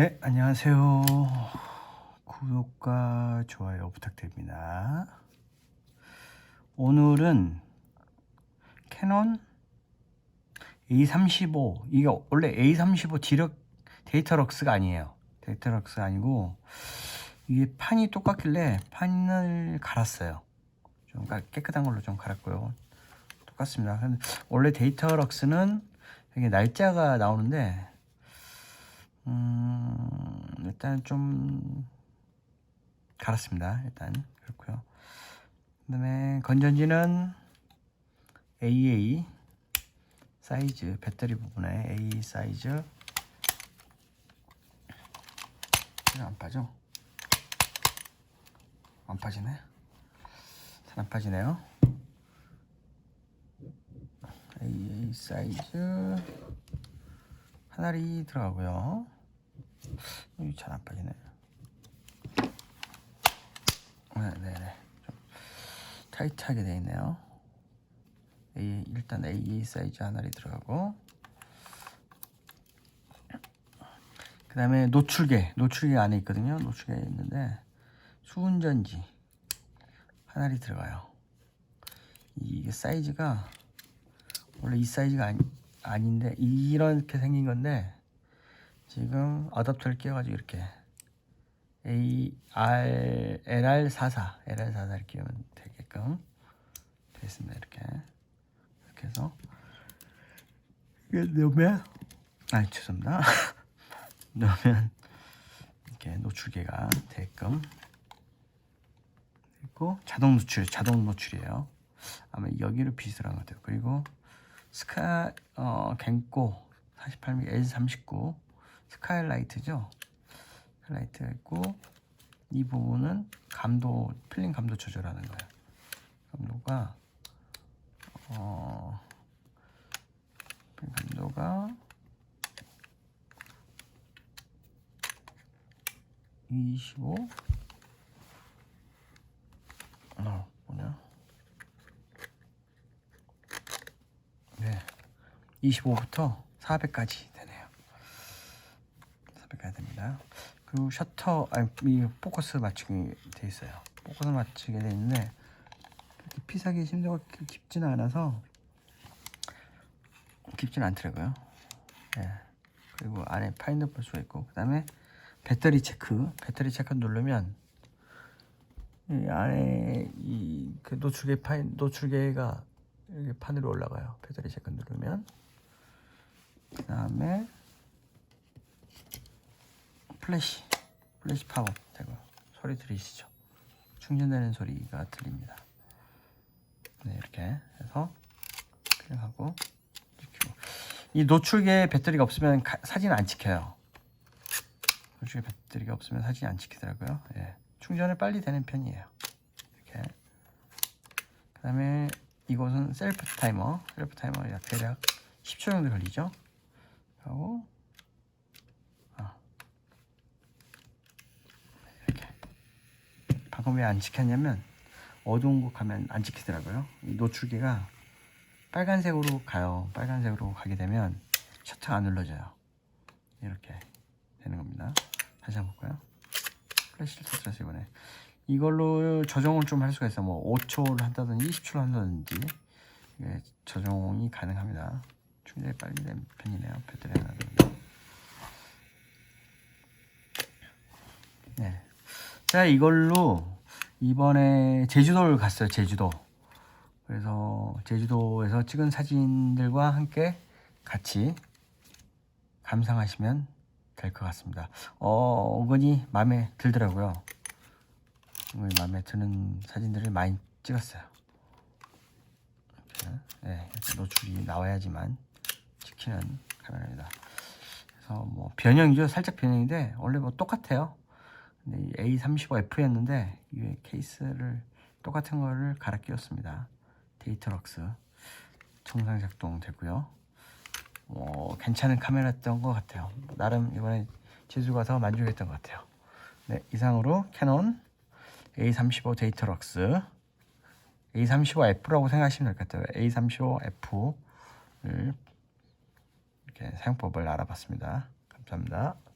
네, 안녕하세요. 구독과 좋아요 부탁드립니다. 오늘은 캐논 A35 이게 원래 A35 디럭 데이터럭스가 아니에요. 데이터럭스가 아니고 이게 판이 똑같길래 판을 갈았어요. 좀 깔- 깨끗한 걸로 좀 갈았고요. 똑같습니다. 원래 데이터럭스는 이게 날짜가 나오는데 음, 일단 좀 갈았습니다. 일단 그렇고요. 그다음에 건전지는 AA 사이즈 배터리 부분에 AA 사이즈 안 빠져? 안 빠지네? 잘 안 빠지네요. AA 사이즈 하나리 들어가고요. 여기 잘 안 빠지네. 네, 네, 네. 좀 타이트하게 되어 있네요. A, 일단 A 사이즈 하나리 들어가고, 그 다음에 노출계, 노출계 안에 있거든요. 노출계 있는데 수은전지 하나리 들어가요. 이게 사이즈가 원래 이 사이즈가 아니, 아닌데 이렇게 생긴 건데 지금 어댑터를 끼워가지고 이렇게 A R LR 44 LR 44를 끼우면 되게끔 되겠습니다 이렇게. 이렇게 해서. 이게 넣으면 아 죄송합니다. 넣으면 이렇게 노출계가 되게끔 있고 자동 노출 자동 노출이에요. 아마 여기로 비슷한 것 같아요. 그리고 스카 어 갱고 48mm L39 스카이라이트죠. 스카이라이트가 있고 이 부분은 감도 필링 감도 조절하는 거예요. 감도가 어 감도가 25 어, 뭐냐? 네. 25부터 400까지 되네요. 400까지 됩니다. 그리고 셔터, 아니, 이 포커스 맞추기 돼 있어요. 포커스 맞추게 돼 있는데, 그렇게 피사기 심도가 깊지는 않아서, 깊지는 않더라고요. 예. 그리고 안에 파인더 볼 수가 있고, 그 다음에 배터리 체크, 배터리 체크 누르면, 이 안에 이 그 노출계 파인 노출계가 여기 판으로 올라가요. 배터리 체크 누르면 그 다음에 플래시 플래시 파워 되고 소리 들리시죠? 충전되는 소리가 들립니다. 네 이렇게 해서 클릭하고 찍히고 이 노출계 배터리가 없으면 가- 사진 안 찍혀요. 노출계 배터리가 없으면 사진이 안 찍히더라고요. 예. 충전이 빨리 되는 편이에요. 이렇게 그 다음에 이곳은 셀프 타이머 셀프 타이머 약 대략 10초 정도 걸리죠 하고 아. 이렇게 방금 왜안 찍혔냐면 어두운 곳 가면 안 찍히더라고요. 이 노출기가 빨간색으로 가요. 빨간색으로 가게 되면 셔터가 안 눌러져요. 이렇게 되는 겁니다. 다시 한번 볼까요? 플래시를 터뜨려서 이번에. 이걸로 조정을 좀 할 수가 있어요. 뭐 5초를 한다든지 20초를 한다든지. 이게 조정이 가능합니다. 충전이 빨리 된 편이네요. 배터리 하나 더. 네. 자 이걸로 이번에 제주도를 갔어요. 제주도. 그래서 제주도에서 찍은 사진들과 함께 같이 감상하시면 될 것 같습니다. 어, 은근히 마음에 들더라고요. 오늘 마음에 드는 사진들을 많이 찍었어요. 이렇게, 네, 이렇게 노출이 나와야지만 찍히는 카메라입니다. 그래서 뭐 변형이죠, 살짝 변형인데 원래 뭐 똑같아요. 근데 A35F였는데 이 케이스를 똑같은 거를 갈아 끼웠습니다. 데이터럭스 정상 작동 되고요. 뭐 괜찮은 카메라였던 것 같아요. 나름 이번에 제주 가서 만족했던 것 같아요. 네, 이상으로 캐논 A35 데이터럭스 A35F라고 생각하시면 될 것 같아요. A35F를 이렇게 사용법을 알아봤습니다. 감사합니다.